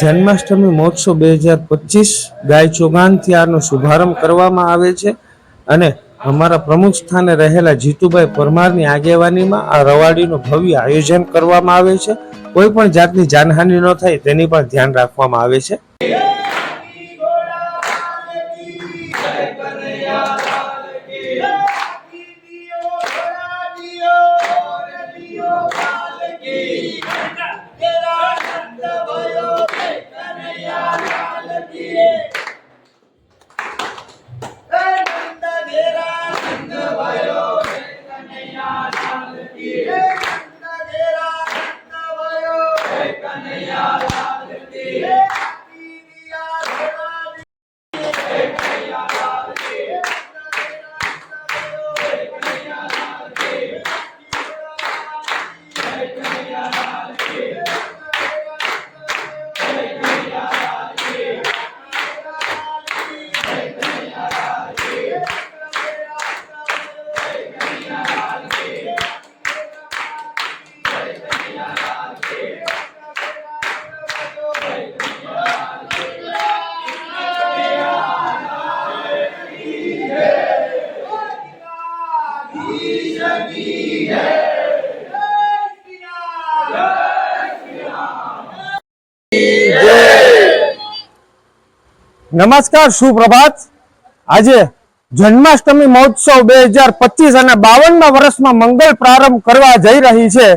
જન્માષ્ટમી મહોત્સવ બે હજાર પચીસ ગાય ચોગાનથી આનો શુભારંભ કરવામાં આવે છે અને અમારા પ્રમુખ સ્થાને રહેલા જીતુભાઈ પરમારની આગેવાનીમાં આ રવાડીનું ભવ્ય આયોજન કરવામાં આવે છે. કોઈ પણ જાતની જાનહાનિ ન થાય તેની પણ ધ્યાન રાખવામાં આવે છે. નમસ્કાર, સુપ્રભાત. આજે જન્માષ્ટમી મહોત્સવ બે હજાર પચીસ અને બાવનમા વર્ષમાં મંગળ પ્રારંભ કરવા જઈ રહી છે.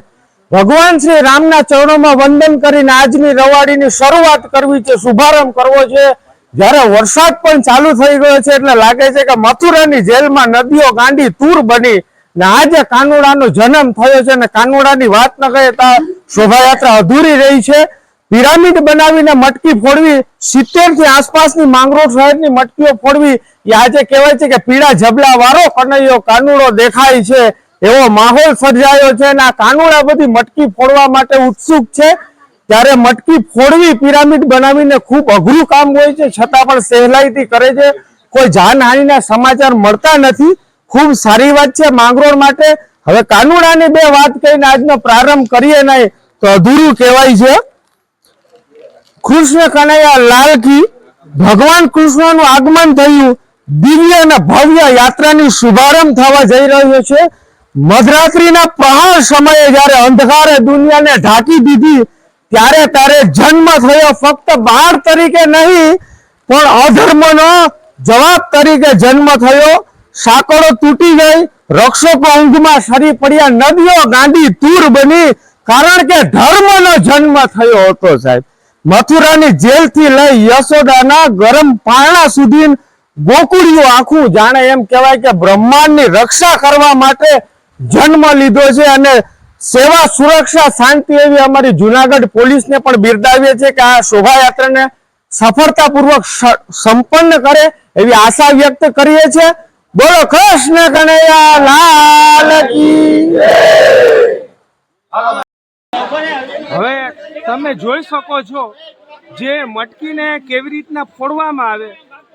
ભગવાન શ્રી રામના ચરણોમાં વંદન કરીને આજની રવાડીની શરૂઆત કરવી છે, શુભારંભ કરવો છે. જ્યારે વરસાદ પણ ચાલુ થઈ ગયો છે, એટલે લાગે છે કે મથુરાની જેલમાં નદીઓ ગાંડી તૂર બની ને આજે કાનુડાનો જન્મ થયો છે અને કાનુડાની વાત ન કરીએ તો શોભાયાત્રા અધૂરી રહી છે. પિરામિડ બનાવીને મટકી ફોડવી સિત્તેરથી આસપાસની માંગરોળ શહેરની મટકીઓ ફોડવી, એ આજે કહેવાય છે કે પીળા જબલા વાળો કનૈયો કાનુડો દેખાય છે. એવો માહોલ સર્જાયો છે અને આ કાનુડા બધી મટકી ફોડવા માટે ઉત્સુક છે. ત્યારે મટકી ફોડવી પિરામિડ બનાવીને ખૂબ અઘરું કામ હોય છે. છતાં પણ સહેલાઈથી કરે છે. કોઈ જાનહાનિના સમાચાર મળતા નથી. ખૂબ સારી વાત છે માંગરોળ માટે. હવે કાનુડાની બે વાત કહીને આજનો પ્રારંભ કરીએ નહીં તો અધૂરું કહેવાય છે. કૃષ્ણ કનૈયા લાલ કી ભગવાન કૃષ્ણનું આગમન થયું. દિવ્ય અને ભવ્ય યાત્રાની શુભારંભ થવા જઈ રહ્યો છે. મધરાત્રિના પ્રહાર સમયે જ્યારે અંધકારે દુનિયાને ઢાંકી દીધી, ત્યારે તારે જન્મ થયો ફક્ત બાળ તરીકે નહીં, પણ અધર્મનો જવાબ તરીકે જન્મ થયો. સાંકળો તૂટી ગઈ, રક્ષકો ઊંઘમાં સરી પડ્યા, નદીઓ ગાંડી તૂર બની, કારણ કે ધર્મનો જન્મ થયો હતો સાહેબ. મથુરાની જેલથી લઈ યશોદાના ગરમ પારણા સુધી ગોકુળિયું આખું જાણે એમ કહેવાય કે બ્રહ્માંડની રક્ષા કરવા માટે જન્મ લીધો છે અને સેવા, સુરક્ષા, શાંતિ એવી અમારી જુનાગઢ પોલીસને પણ બિરદાવીએ છે કે આ શોભાયાત્રાને સફળતાપૂર્વક સંપન્ન કરે એવી આશા વ્યક્ત કરીએ છીએ. બોલો, કૃષ્ણ કનૈયા, લાલ કી તમે જોઈ શકો છો જે મટકીને કેવી રીતના ફોડવામાં આવે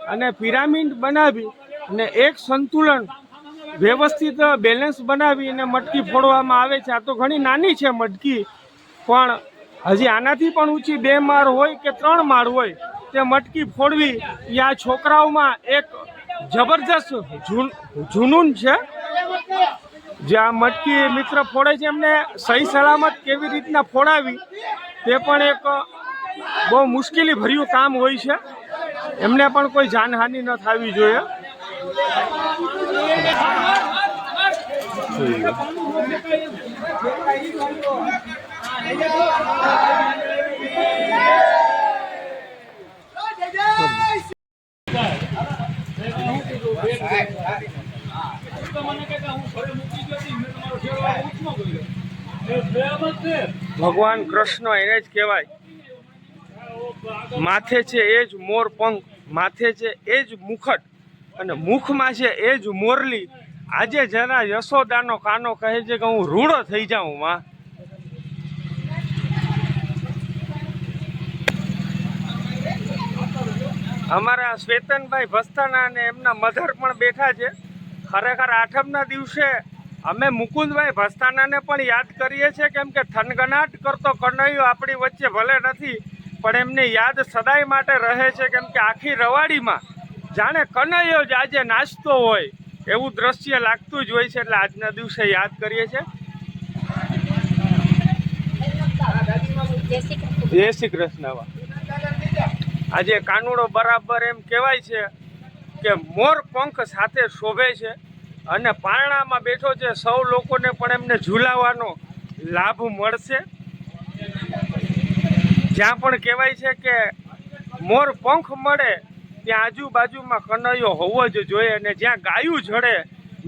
અને પિરામિડ બનાવી અને એક સંતુલન વ્યવસ્થિત બેલેન્સ બનાવી અને મટકી ફોડવામાં આવે છે. આ તો ઘણી નાની છે મટકી, પણ હજી આનાથી પણ ઊંચી બે માળ હોય કે ત્રણ માળ હોય તે મટકી ફોડવી એ આ છોકરાઓમાં એક જબરજસ્ત જૂન, જુનૂન છે. જે આ મટકી મિત્ર ફોડે છે એમને સહી સલામત કેવી રીતના ફોડાવી તે પણ એક બહુ મુશ્કેલી ભર્યું કામ હોય છે. એમને પણ કોઈ જાનહાનિ ન થવી જોઈએ. ભગવાન કૃષ્ણ એને જ કહેવાય. માથે છે એ જ મોર પંખ, માથે છે એ જ મુખટ અને મુખમાં છે એ જ મોરલી. આજે જરા યશોદાનો કાનો કહે છે કે હું રૂડો થઈ જાઉં, માં. અમારા શ્વેતનભાઈ ભસ્તાના અને એમના મધર પણ બેઠા છે. ખરેખર આઠમના દિવસે અમે મુકુંદભાઈ ભસ્તાનાને પણ યાદ કરીએ છીએ કેમ કે થનગનાટ કરતો કનૈયો આપણી વચ્ચે ભલે નથી, પણ એમની યાદ સદાય માટે રહે છે કેમ કે આખી રવાડીમાં જાણે કનૈયો જ આજે નાચતો હોય એવું દ્રશ્ય લાગતું જ હોય છે એટલે આજના દિવસે યાદ કરીએ છીએ જય શ્રી કૃષ્ણ. આજે કાનુડો બરાબર એમ કહેવાય છે કે મોર પંખ સાથે શોભે છે અને પારણામાં બેઠો છે, સૌ લોકોને પણ એમને ઝૂલાવાનો લાભ મળશે. જ્યાં પણ કહેવાય છે કે મોર પંખ મળે, ત્યાં આજુબાજુમાં કનૈયો હોવો જ જોઈએ અને જ્યાં ગાયું જડે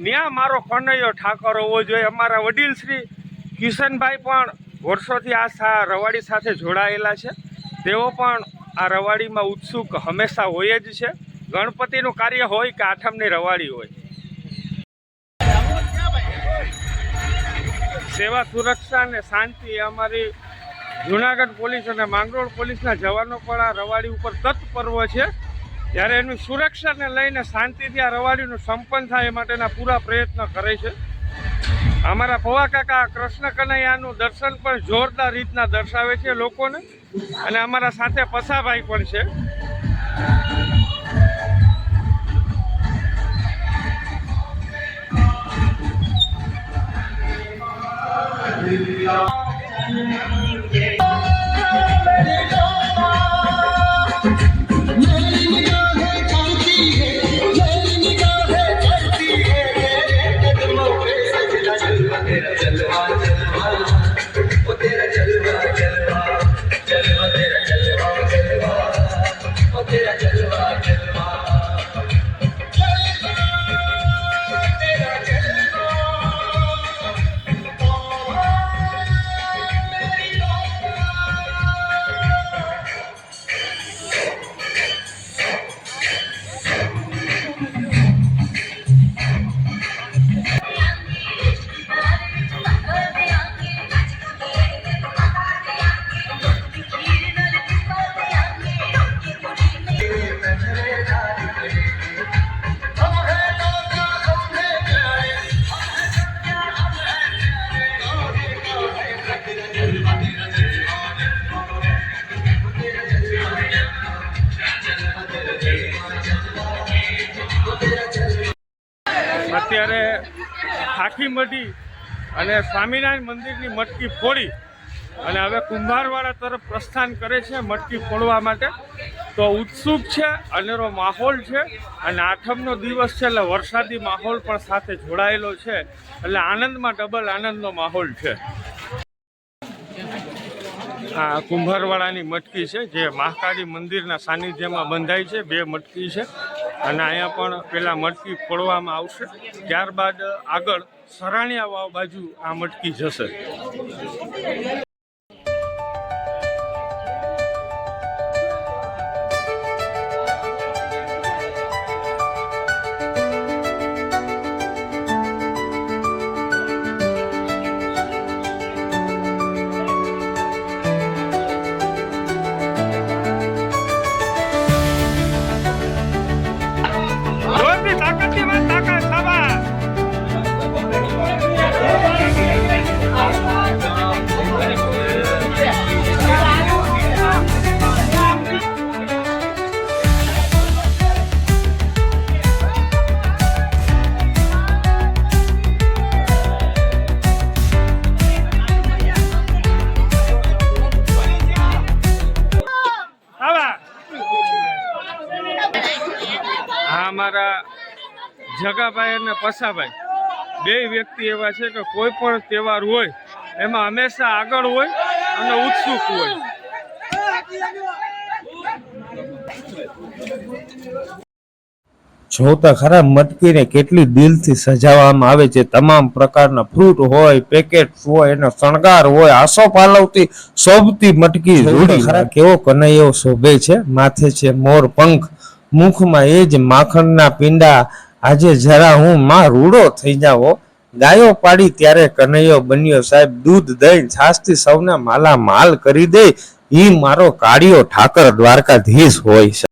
ત્યાં મારો કનૈયો ઠાકર હોવો જોઈએ. અમારા વડીલ શ્રી કિશનભાઈ પણ વર્ષોથી આ રવાડી સાથે જોડાયેલા છે. તેઓ પણ આ રવાડીમાં ઉત્સુક હંમેશા હોય જ છે. ગણપતિનું કાર્ય હોય કે આઠમની રવાડી હોય. સેવા, સુરક્ષા અને શાંતિ એ અમારી જુનાગઢ પોલીસ અને માંગરોળ પોલીસના જવાનો પણ આ રવાડી ઉપર તત્પર્વ છે. ત્યારે એની સુરક્ષાને લઈને શાંતિથી આ રવાડીનું સંપન્ન થાય એ માટેના પૂરા પ્રયત્ન કરે છે. અમારા પવા કાકા કૃષ્ણ કનૈયાનું દર્શન પણ જોરદાર રીતના દર્શાવે છે લોકોને. અને અમારા સાથે પસાભાઈ પણ છે. Yeah. અત્યારે આખી મઢી અને સ્વામિનારાયણ મંદિરની મટકી ફોડી અને હવે કુંભારવાડા તરફ પ્રસ્થાન કરે છે મટકી ફોડવા માટે. તો ઉત્સુક છે, અનેરો માહોલ છે અને આઠમનો દિવસ છે એટલે વરસાદી માહોલ પણ સાથે જોડાયેલો છે એટલે આનંદમાં ડબલ આનંદનો માહોલ છે. આ કુંભારવાડાની મટકી છે, જે મહાકાળી મંદિરના સાનિધ્યમાં બંધાય છે, બે મટકી છે. અને અહીંયા પણ પેલા મટકી ફોડવામાં આવશે. ત્યારબાદ આગળ સરાણિયા વાવ બાજુ આ મટકી જશે. જગાભાઈ અને પસાભાઈ. બે વ્યક્તિ એવા છે કે કોઈ પણ તહેવાર હોય એમાં હંમેશા આગળ હોય અને ઉત્સુક હોય. જોતા ખરા મટકીને કેટલી દિલથી સજાવવામાં આવે છે. તમામ પ્રકારના ફ્રૂટ હોય પેકેટ હોય એનો શણગાર હોય આસો પાલવતી શોભતી મટકી રૂડી ખરા કેવો કનૈયો શોભે છે. માથે છે મોર પંખ. મુખમાં એ જ માખણના પીંડા આજે જરા હું માં રૂડો થઈ જાવ. ગાયો પાડી ત્યારે કનૈયો બન્યો, સાહેબ, દૂધ દહીં છાસથી સૌને માલા માલ કરી દે ઈ મારો કાળિયો ઠાકર દ્વારકાધીશ હોય છે.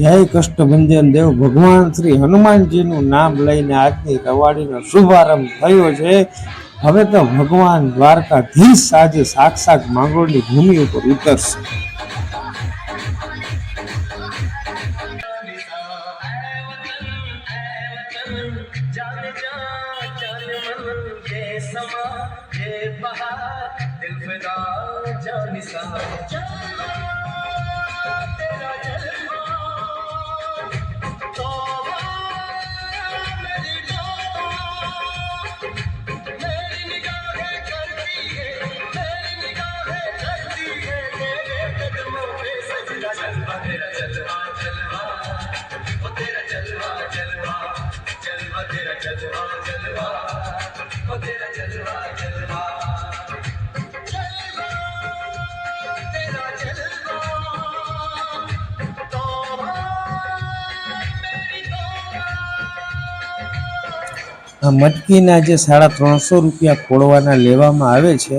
જય કષ્ટભંજન દેવ ભગવાન શ્રી હનુમાનજીનું નામ લઈને આજની રવાડીનો શુભારંભ થયો છે હવે તો ભગવાન દ્વારકાધીશ આજે સાક્ષાત માંગરોળની ભૂમિ ઉપર ઉતરશે जाने जा जाने मन ये समा ये बहार दिल फिदा जाने सा जलवा तेरा આ મટકીના જે સાડા ત્રણસો રૂપિયા ખોળવાના લેવામાં આવે છે,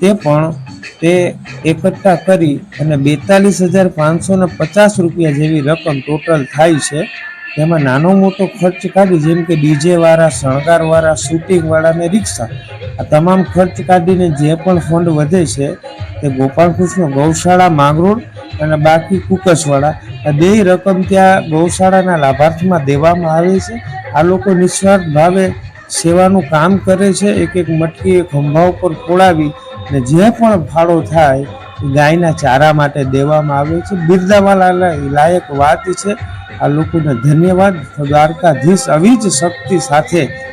તે પણ તે એકઠા કરી અને બેતાલીસ હજાર પાંચસો ને પચાસ રૂપિયા જેવી રકમ ટોટલ થાય છે. તેમાં નાનો મોટો ખર્ચ કાઢી, જેમ કે ડીજેવાળા, શણગારવાળા શૂટિંગવાળા ને રિક્ષા, આ તમામ ખર્ચ કાઢીને જે પણ ફંડ વધે છે, તે ગોપાલકૃષ્ણ ગૌશાળા માંગરોળ અને બાકી કુકસવાળા, આ બે રકમ ત્યાં ગૌશાળાના લાભાર્થમાં દેવામાં આવે છે. આ લોકો નિસ્વાર્થ ભાવે સેવાનું કામ કરે છે, એક એક મટકી, એક ખંભા ઉપર પોળાવી ને જે પણ ફાળો થાય એ ગાયના ચારા માટે દેવામાં આવે છે. બિરદાવાલા લાયક વાત છે, આ લોકોને ધન્યવાદ. દ્વારકાધીશ આવી જ શક્તિ સાથે